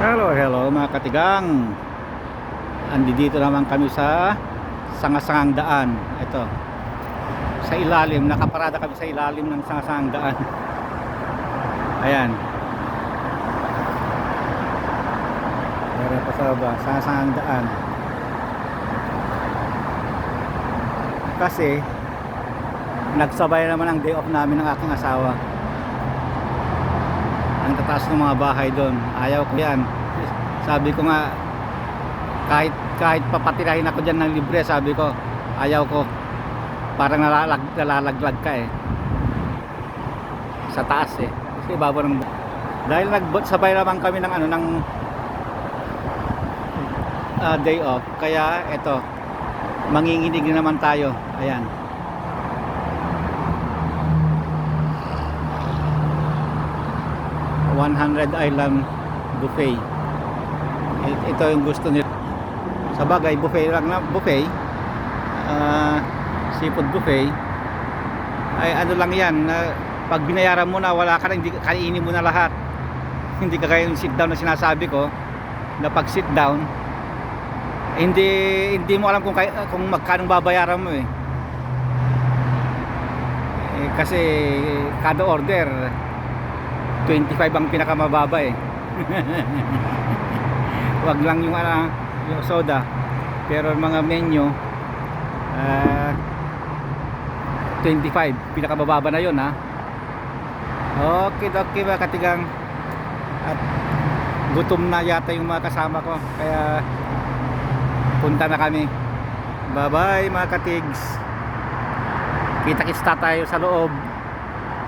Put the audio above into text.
Hello, hello mga katigang. Andi dito naman kami sa sangasangang daan. Ito. Sa ilalim, nakaparada kami sa ilalim ng sangasangang daan. Ayan. Meron pa sa baba, sangasangang daan. Kasi nagsabay naman ang day off namin ng aking asawa ang tataas ng mga bahay doon. Ayaw ko yan. Sabi ko nga kahit kahit papatirahin ako dyan ng libre sabi ko ayaw ko. Parang nalalag, nalalaglag ka eh. Sa taas eh. Kasi ibabaw ng dahil nagsabay naman kami ng ano ng ah, day off. Kaya eto manginginig na naman tayo. Ayan ...100 Island Buffet. Ito yung gusto nila. Sa bagay, buffet lang na buffet. ah, seafood buffet. Ay ano lang yan. na pag binayaran mo na, wala ka na, hindi kainin mo na lahat. Hindi ka kaya yung sit down na sinasabi ko. Na pag sit down, hindi hindi mo alam kung kay, kung magkano babayaran mo eh. eh kasi kada order 25 ang pinakamababa eh. Wag lang yung ano, yung soda. Pero mga menu ah 25 pinakamababa na 'yon ha. Okay, okay mga katigang at gutom na yata yung mga kasama ko kaya punta na kami. Bye bye mga katigs. Kita-kits tayo sa loob.